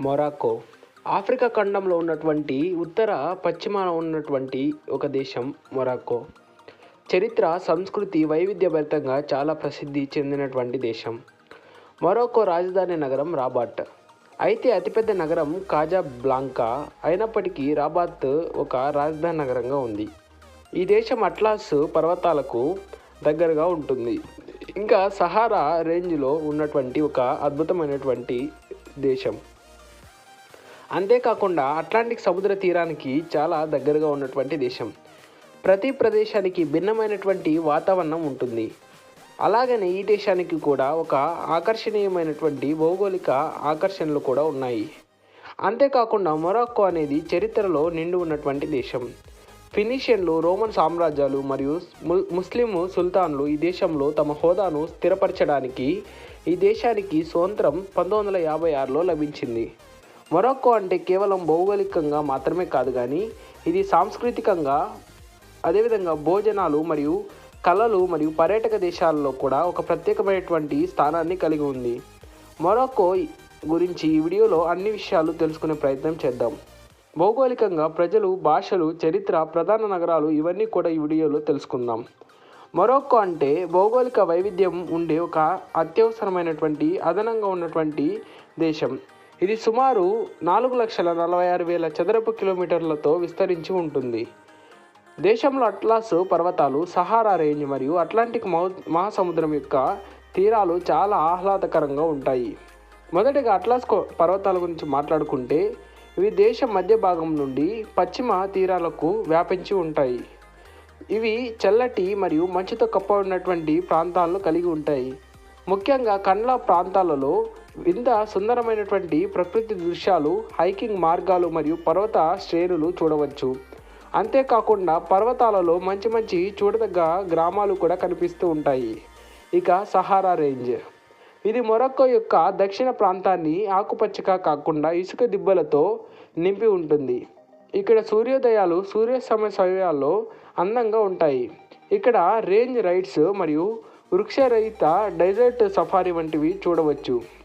Morocco Africa ఖండంలో ఉన్నటువంటి ఉత్తర పశ్చిమాన ఉన్నటువంటి ఒక దేశం మొరాకో చరిత్ర సంస్కృతి వైవిధ్యభరితంగా చాలా ప్రసిద్ధి చెందినటువంటి దేశం. మొరాకో రాజధాని నగరం రాబాట్. అయితే అతిపెద్ద నగరం కాజా బ్లాంకా అయినప్పటికీ రాబాత్ ఒక రాజధాని నగరంగా ఉంది. ఈ దేశం అట్లాస్ పర్వతాలకు దగ్గరగా ఉంటుంది. ఇంకా సహారా రేంజ్లో ఉన్నటువంటి ఒక అద్భుతమైనటువంటి దేశం. అంతేకాకుండా అట్లాంటిక్ సముద్ర తీరానికి చాలా దగ్గరగా ఉన్నటువంటి దేశం. ప్రతి ప్రదేశానికి భిన్నమైనటువంటి వాతావరణం ఉంటుంది. అలాగనే ఈ దేశానికి కూడా ఒక ఆకర్షణీయమైనటువంటి భౌగోళిక ఆకర్షణలు కూడా ఉన్నాయి. అంతేకాకుండా మొరాక్కో అనేది చరిత్రలో నిండి ఉన్నటువంటి దేశం. ఫినిషియన్లు రోమన్ సామ్రాజ్యాలు మరియు ము- ముస్లిం సుల్తాన్లు ఈ దేశంలో తమ హోదాను స్థిరపరచడానికి ఈ దేశానికి స్వతంత్రం పంతొమ్మిది వందల యాభై ఆరులో లభించింది. మొరాక్కో అంటే కేవలం భౌగోళికంగా మాత్రమే కాదు కానీ ఇది సాంస్కృతికంగా అదేవిధంగా భోజనాలు మరియు కళలు మరియు పర్యాటక దేశాలలో కూడా ఒక ప్రత్యేకమైనటువంటి స్థానాన్ని కలిగి ఉంది. మొరక్కో గురించి ఈ వీడియోలో అన్ని విషయాలు తెలుసుకునే ప్రయత్నం చేద్దాం. భౌగోళికంగా ప్రజలు భాషలు చరిత్ర ప్రధాన నగరాలు ఇవన్నీ కూడా ఈ వీడియోలో తెలుసుకుందాం. మొరాక్కో అంటే భౌగోళిక వైవిధ్యం ఉండే ఒక అత్యవసరమైనటువంటి అదనంగా ఉన్నటువంటి దేశం. ఇది సుమారు నాలుగు లక్షల నలభై ఆరు వేల చదరపు కిలోమీటర్లతో విస్తరించి ఉంటుంది. దేశంలో అట్లాస్ పర్వతాలు సహారా రేంజ్ మరియు అట్లాంటిక్ మౌ మహాసముద్రం యొక్క తీరాలు చాలా ఆహ్లాదకరంగా ఉంటాయి. మొదటగా అట్లాస్ పర్వతాల గురించి మాట్లాడుకుంటే ఇవి దేశం మధ్య భాగం నుండి పశ్చిమ తీరాలకు వ్యాపించి ఉంటాయి. ఇవి చల్లటి మరియు మంచుతో కప్ప ఉన్నటువంటి ప్రాంతాలను కలిగి ఉంటాయి. ముఖ్యంగా కండ్ల ప్రాంతాలలో వింత సుందరమైనటువంటి ప్రకృతి దృశ్యాలు హైకింగ్ మార్గాలు మరియు పర్వత శ్రేణులు చూడవచ్చు. అంతేకాకుండా పర్వతాలలో మంచి మంచి చూడదగ్గ గ్రామాలు కూడా కనిపిస్తూ ఉంటాయి. ఇక సహారా రేంజ్. ఇది మొరక్కో యొక్క దక్షిణ ప్రాంతాన్ని ఆకుపచ్చగా కాకుండా ఇసుక దిబ్బలతో నింపి ఉంటుంది. ఇక్కడ సూర్యోదయాలు సూర్యాస్తమయ సమయాల్లో అందంగా ఉంటాయి. ఇక్కడ రేంజ్ రైడ్స్ మరియు వృక్షరహిత డెజర్ట్ సఫారీ వంటివి చూడవచ్చు.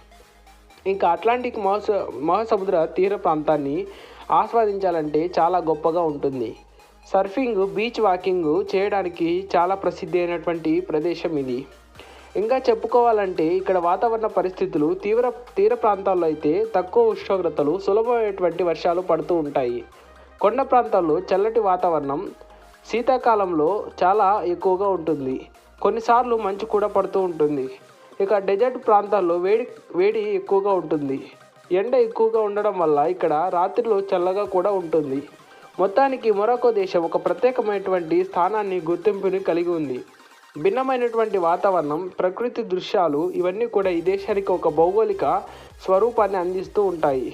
ఇంకా అట్లాంటిక్ మహాస మహాసముద్ర తీర ప్రాంతాన్ని ఆస్వాదించాలంటే చాలా గొప్పగా ఉంటుంది. సర్ఫింగ్ బీచ్ వాకింగ్ చేయడానికి చాలా ప్రసిద్ధి అయినటువంటి ప్రదేశం ఇది. ఇంకా చెప్పుకోవాలంటే ఇక్కడ వాతావరణ పరిస్థితులు తీవ్ర తీర ప్రాంతాల్లో అయితే తక్కువ ఉష్ణోగ్రతలు సులభమైనటువంటి వర్షాలు పడుతూ ఉంటాయి. కొండ ప్రాంతాల్లో చల్లటి వాతావరణం శీతాకాలంలో చాలా ఎక్కువగా ఉంటుంది. కొన్నిసార్లు మంచు కూడా పడుతూ ఉంటుంది. ఇక డెజర్ట్ ప్రాంతాల్లో వేడి వేడి ఎక్కువగా ఉంటుంది. ఎండ ఎక్కువగా ఉండడం వల్ల ఇక్కడ రాత్రిలో చల్లగా కూడా ఉంటుంది. మొత్తానికి మొరాకో దేశం ఒక ప్రత్యేకమైనటువంటి స్థానాన్ని గుర్తింపుని కలిగి ఉంది. భిన్నమైనటువంటి వాతావరణం ప్రకృతి దృశ్యాలు ఇవన్నీ కూడా ఈ దేశానికి ఒక భౌగోళిక స్వరూపాన్ని అందిస్తూ ఉంటాయి.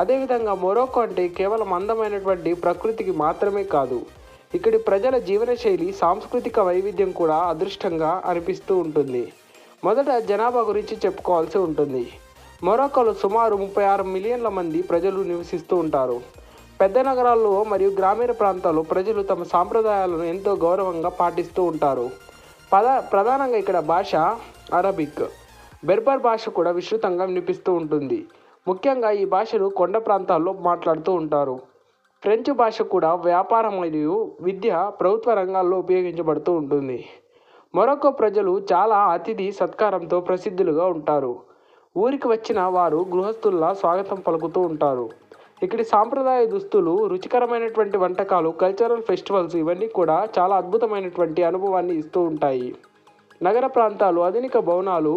అదేవిధంగా మొరాకో అంటే కేవలం అందమైనటువంటి ప్రకృతికి మాత్రమే కాదు ఇక్కడి ప్రజల జీవనశైలి సాంస్కృతిక వైవిధ్యం కూడా అదృష్టంగా అనిపిస్తూ ఉంటుంది. మొదట జనాభా గురించి చెప్పుకోవాల్సి ఉంటుంది. మొరాకోలో సుమారు ముప్పై ఆరు మిలియన్ల మంది ప్రజలు నివసిస్తూ ఉంటారు. పెద్ద నగరాల్లో మరియు గ్రామీణ ప్రాంతాల్లో ప్రజలు తమ సాంప్రదాయాలను ఎంతో గౌరవంగా పాటిస్తూ ఉంటారు. పద ప్రధానంగా ఇక్కడ భాష అరబిక్. బెర్బర్ భాష కూడా విస్తృతంగా వినిపిస్తూ ఉంటుంది. ముఖ్యంగా ఈ భాషను కొండ ప్రాంతాల్లో మాట్లాడుతూ ఉంటారు. ఫ్రెంచ్ భాష కూడా వ్యాపారం మరియు విద్య ప్రభుత్వ రంగాల్లో ఉపయోగించబడుతూ ఉంటుంది. మొరక్కో ప్రజలు చాలా అతిథి సత్కారంతో ప్రసిద్ధులుగా ఉంటారు. ఊరికి వచ్చిన వారు గృహస్థుల్లా స్వాగతం పలుకుతూ ఉంటారు. ఇక్కడి సాంప్రదాయ దుస్తులు రుచికరమైనటువంటి వంటకాలు కల్చరల్ ఫెస్టివల్స్ ఇవన్నీ కూడా చాలా అద్భుతమైనటువంటి అనుభవాన్ని ఇస్తూ ఉంటాయి. నగర ప్రాంతాలు ఆధునిక భవనాలు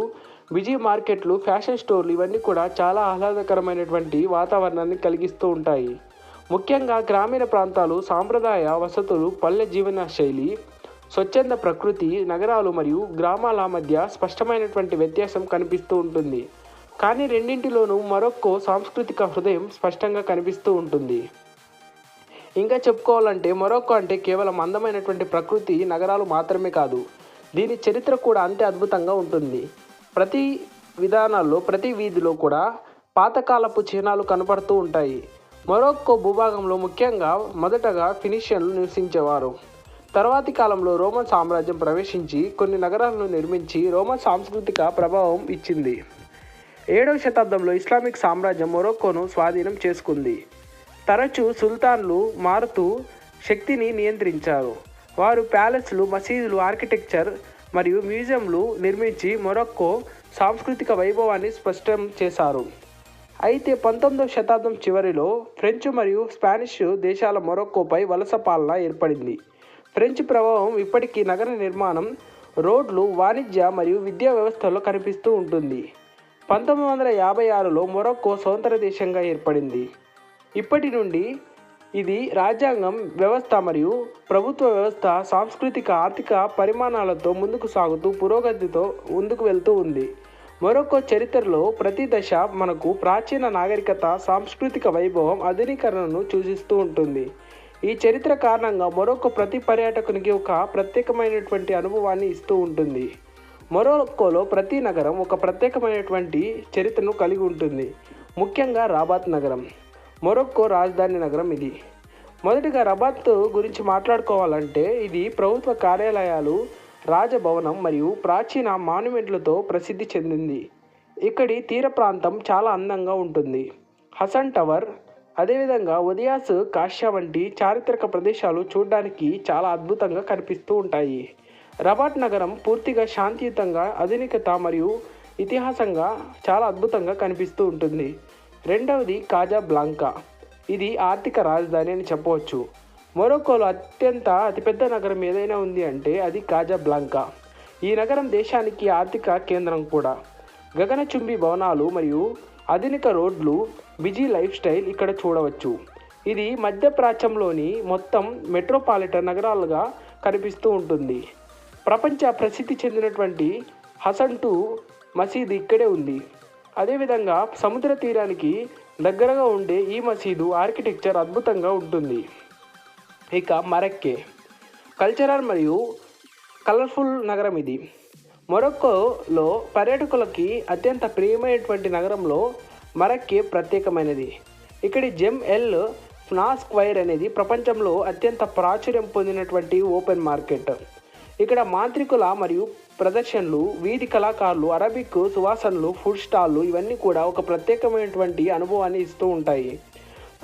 బిజీ మార్కెట్లు ఫ్యాషన్ స్టోర్లు ఇవన్నీ కూడా చాలా ఆహ్లాదకరమైనటువంటి వాతావరణాన్ని కలిగిస్తూ ఉంటాయి. ముఖ్యంగా గ్రామీణ ప్రాంతాలు సాంప్రదాయ వసతులు పల్లె జీవన శైలి స్వచ్ఛంద ప్రకృతి నగరాలు మరియు గ్రామాల మధ్య స్పష్టమైనటువంటి వ్యత్యాసం కనిపిస్తూ ఉంటుంది. కానీ రెండింటిలోనూ మరొక్కో సాంస్కృతిక హృదయం స్పష్టంగా కనిపిస్తూ ఉంటుంది. ఇంకా చెప్పుకోవాలంటే మొరొక్కో అంటే కేవలం అందమైనటువంటి ప్రకృతి నగరాలు మాత్రమే కాదు. దీని చరిత్ర కూడా అంతే అద్భుతంగా ఉంటుంది. ప్రతి విధానాల్లో ప్రతి వీధిలో కూడా పాతకాలపు చిహ్నాలు కనపడుతూ ఉంటాయి. మొరొక్కో భూభాగంలో ముఖ్యంగా మొదటగా ఫినిషియన్లు నివసించేవారు. తర్వాతి కాలంలో రోమన్ సామ్రాజ్యం ప్రవేశించి కొన్ని నగరాలను నిర్మించి రోమన్ సాంస్కృతిక ప్రభావం ఇచ్చింది. ఏడవ శతాబ్దంలో ఇస్లామిక్ సామ్రాజ్యం మొరక్కోను స్వాధీనం చేసుకుంది. తరచూ సుల్తాన్లు మారుతూ శక్తిని నియంత్రించారు. వారు ప్యాలెస్లు మసీదులు ఆర్కిటెక్చర్ మరియు మ్యూజియంలు నిర్మించి మొరక్కో సాంస్కృతిక వైభవాన్ని స్పష్టం చేశారు. అయితే పంతొమ్మిదవ శతాబ్దం చివరిలో ఫ్రెంచ్ మరియు స్పానిష్ దేశాల మొరక్కోపై వలస పాలన ఏర్పడింది. ఫ్రెంచ్ ప్రభావం ఇప్పటికీ నగర నిర్మాణం రోడ్లు వాణిజ్య మరియు విద్యా వ్యవస్థలో కనిపిస్తూ ఉంటుంది. పంతొమ్మిది వందల యాభై ఆరులో మొరక్కో స్వతంత్ర దేశంగా ఏర్పడింది. ఇప్పటి నుండి ఇది రాజ్యాంగం వ్యవస్థ మరియు ప్రభుత్వ వ్యవస్థ సాంస్కృతిక ఆర్థిక పరిమాణాలతో ముందుకు సాగుతూ పురోగతితో ముందుకు వెళ్తూ ఉంది. మొరక్కో చరిత్రలో ప్రతి దశ మనకు ప్రాచీన నాగరికత సాంస్కృతిక వైభవం ఆధునీకరణను సూచిస్తూ ఉంటుంది. ఈ చరిత్ర కారణంగా మొరొక్కో ప్రతి పర్యాటకునికి ఒక ప్రత్యేకమైనటువంటి అనుభవాన్ని ఇస్తూ ఉంటుంది. మొరొక్కోలో ప్రతి నగరం ఒక ప్రత్యేకమైనటువంటి చరిత్రను కలిగి ఉంటుంది. ముఖ్యంగా రాబాత్ నగరం. మొరొక్కో రాజధాని నగరం ఇది. మొదటిగా రబాత్ గురించి మాట్లాడుకోవాలంటే ఇది ప్రభుత్వ కార్యాలయాలు రాజభవనం మరియు ప్రాచీన మాన్యుమెంట్లతో ప్రసిద్ధి చెందింది. ఇక్కడి తీర ప్రాంతం చాలా అందంగా ఉంటుంది. హసన్ టవర్ అదేవిధంగా ఉదయాస్ కాశ్యా వంటి చారిత్రక ప్రదేశాలు చూడడానికి చాలా అద్భుతంగా కనిపిస్తూ ఉంటాయి. రబాట్ నగరం పూర్తిగా శాంతియుతంగా ఆధునికత మరియు ఇతిహాసంగా చాలా అద్భుతంగా కనిపిస్తూ ఉంటుంది. రెండవది కాజా బ్లాంకా. ఇది ఆర్థిక రాజధాని అని చెప్పవచ్చు. మొరోకోలో అత్యంత అతిపెద్ద నగరం ఏదైనా ఉంది అంటే అది కాజా బ్లాంకా. ఈ నగరం దేశానికి ఆర్థిక కేంద్రం కూడా. గగనచుంబి భవనాలు మరియు ఆధునిక రోడ్లు బిజీ లైఫ్ స్టైల్ ఇక్కడ చూడవచ్చు. ఇది మధ్యప్రాచ్యంలోని మొత్తం మెట్రోపాలిటన్ నగరాలుగా కనిపిస్తూ ఉంటుంది. ప్రపంచ ప్రసిద్ధి చెందినటువంటి హసన్ టు మసీదు ఇక్కడే ఉంది. అదేవిధంగా సముద్ర తీరానికి దగ్గరగా ఉండే ఈ మసీదు ఆర్కిటెక్చర్ అద్భుతంగా ఉంటుంది. ఇక మరక్కే. కల్చరల్ మరియు కలర్ఫుల్ నగరం ఇది. మొరక్కోలో పర్యాటకులకి అత్యంత ప్రియమైనటువంటి నగరంలో మరక్కే ప్రత్యేకమైనది. ఇక్కడి జెమ్ ఎల్ ఫ్నా స్క్వైర్ అనేది ప్రపంచంలో అత్యంత ప్రాచుర్యం పొందినటువంటి ఓపెన్ మార్కెట్. ఇక్కడ మాంత్రికుల మరియు ప్రదర్శనలు వీధి కళాకారులు అరబిక్ సువాసనలు ఫుడ్ స్టాల్లు ఇవన్నీ కూడా ఒక ప్రత్యేకమైనటువంటి అనుభవాన్ని ఇస్తూ ఉంటాయి.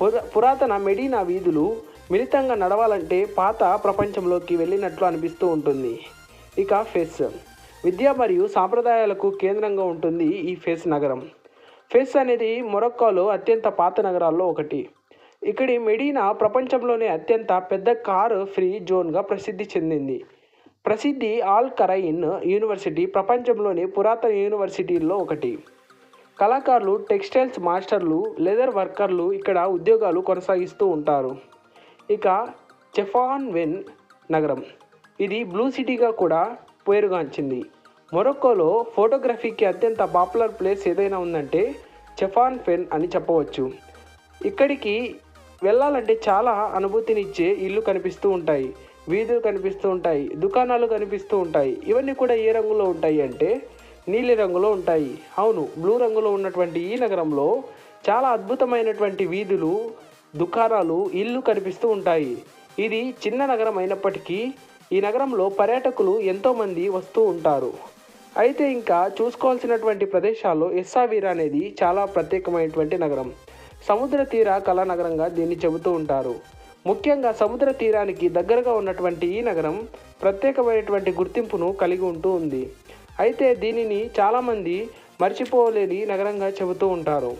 పుర పురాతన మెడీనా వీధులు మిళితంగా నడవాలంటే పాత ప్రపంచంలోకి వెళ్ళినట్లు అనిపిస్తూ ఉంటుంది. ఇక ఫెస్. విద్య మరియు సాంప్రదాయాలకు కేంద్రంగా ఉంటుంది ఈ ఫెస్ నగరం. ఫెస్ అనేది మొరక్కోలో అత్యంత పాత నగరాల్లో ఒకటి. ఇక్కడి మెడీనా ప్రపంచంలోనే అత్యంత పెద్ద కారు ఫ్రీ జోన్గా ప్రసిద్ధి చెందింది. ప్రసిద్ధి ఆల్ కరైన్ యూనివర్సిటీ ప్రపంచంలోని పురాతన యూనివర్సిటీల్లో ఒకటి. కళాకారులు టెక్స్టైల్స్ మాస్టర్లు లెదర్ వర్కర్లు ఇక్కడ ఉద్యోగాలు కొనసాగిస్తూ ఉంటారు. ఇక చెఫాన్ వెన్ నగరం. ఇది బ్లూ సిటీగా కూడా పేరుగాంచింది. మొరక్కోలో ఫోటోగ్రఫీకి అత్యంత పాపులర్ ప్లేస్ ఏదైనా ఉందంటే చెఫాన్ ఫెన్ అని చెప్పవచ్చు. ఇక్కడికి వెళ్ళాలంటే చాలా అనుభూతినిచ్చే ఇల్లు కనిపిస్తూ ఉంటాయి వీధులు కనిపిస్తూ ఉంటాయి దుకాణాలు కనిపిస్తూ ఉంటాయి. ఇవన్నీ కూడా ఏ రంగులో ఉంటాయి అంటే నీలి రంగులో ఉంటాయి. అవును బ్లూ రంగులో ఉన్నటువంటి ఈ నగరంలో చాలా అద్భుతమైనటువంటి వీధులు దుకాణాలు ఇల్లు కనిపిస్తూ ఉంటాయి. ఇది చిన్న నగరం అయినప్పటికీ ఈ నగరంలో పర్యాటకులు ఎంతోమంది వస్తూ ఉంటారు. అయితే ఇంకా చూసుకోవాల్సినటువంటి ప్రదేశాల్లో ఎస్సావీర్ అనేది చాలా ప్రత్యేకమైనటువంటి నగరం. సముద్ర తీర కళా నగరంగా దీన్ని చెబుతూ ఉంటారు. ముఖ్యంగా సముద్ర తీరానికి దగ్గరగా ఉన్నటువంటి ఈ నగరం ప్రత్యేకమైనటువంటి గుర్తింపును కలిగి ఉంటూ ఉంది. అయితే దీనిని చాలామంది మర్చిపోలేని నగరంగా చెబుతూ ఉంటారు.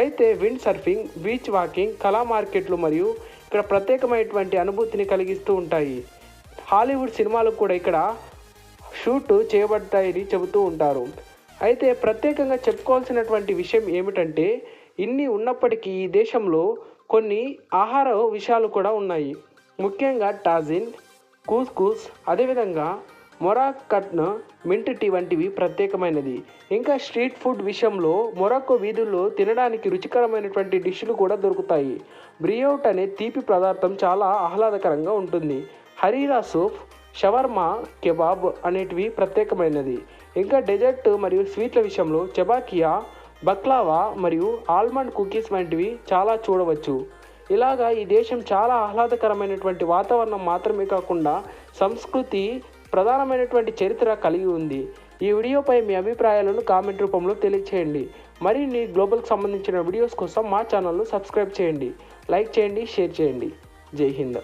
అయితే విండ్ సర్ఫింగ్ బీచ్ వాకింగ్ కళా మార్కెట్లు మరియు ఇక్కడ ప్రత్యేకమైనటువంటి అనుభూతిని కలిగిస్తూ ఉంటాయి. హాలీవుడ్ సినిమాలు కూడా ఇక్కడ షూట్ చేయబడ్డాయని చెబుతూ ఉంటారు. అయితే ప్రత్యేకంగా చెప్పుకోవాల్సినటువంటి విషయం ఏమిటంటే ఇన్ని ఉన్నప్పటికీ ఈ దేశంలో కొన్ని ఆహార విషయాలు కూడా ఉన్నాయి. ముఖ్యంగా టాజిన్ కూస్ కూస్ అదేవిధంగా మొరాకట్న్ మింట్ టీ వంటివి ప్రత్యేకమైనది. ఇంకా స్ట్రీట్ ఫుడ్ విషయంలో మొరాక్కో వీధుల్లో తినడానికి రుచికరమైనటువంటి డిష్లు కూడా దొరుకుతాయి. బ్రియోట్ అనే తీపి పదార్థం చాలా ఆహ్లాదకరంగా ఉంటుంది. హరీరా సూప్ షవర్మా కెబాబ్ అనేటివి ప్రత్యేకమైనది. ఇంకా డెజర్ట్ మరియు స్వీట్ల విషయంలో చెబాకియా బక్లావా మరియు ఆల్మండ్ కుకీస్ వంటివి చాలా చూడవచ్చు. ఇలాగా ఈ దేశం చాలా ఆహ్లాదకరమైనటువంటి వాతావరణం మాత్రమే కాకుండా సంస్కృతి ప్రధానమైనటువంటి చరిత్ర కలిగి ఉంది. ఈ వీడియోపై మీ అభిప్రాయాలను కామెంట్ రూపంలో తెలియచేయండి. మరిన్ని గ్లోబల్కి సంబంధించిన వీడియోస్ కోసం మా ఛానల్ను సబ్స్క్రైబ్ చేయండి. లైక్ చేయండి షేర్ చేయండి. జై హింద్.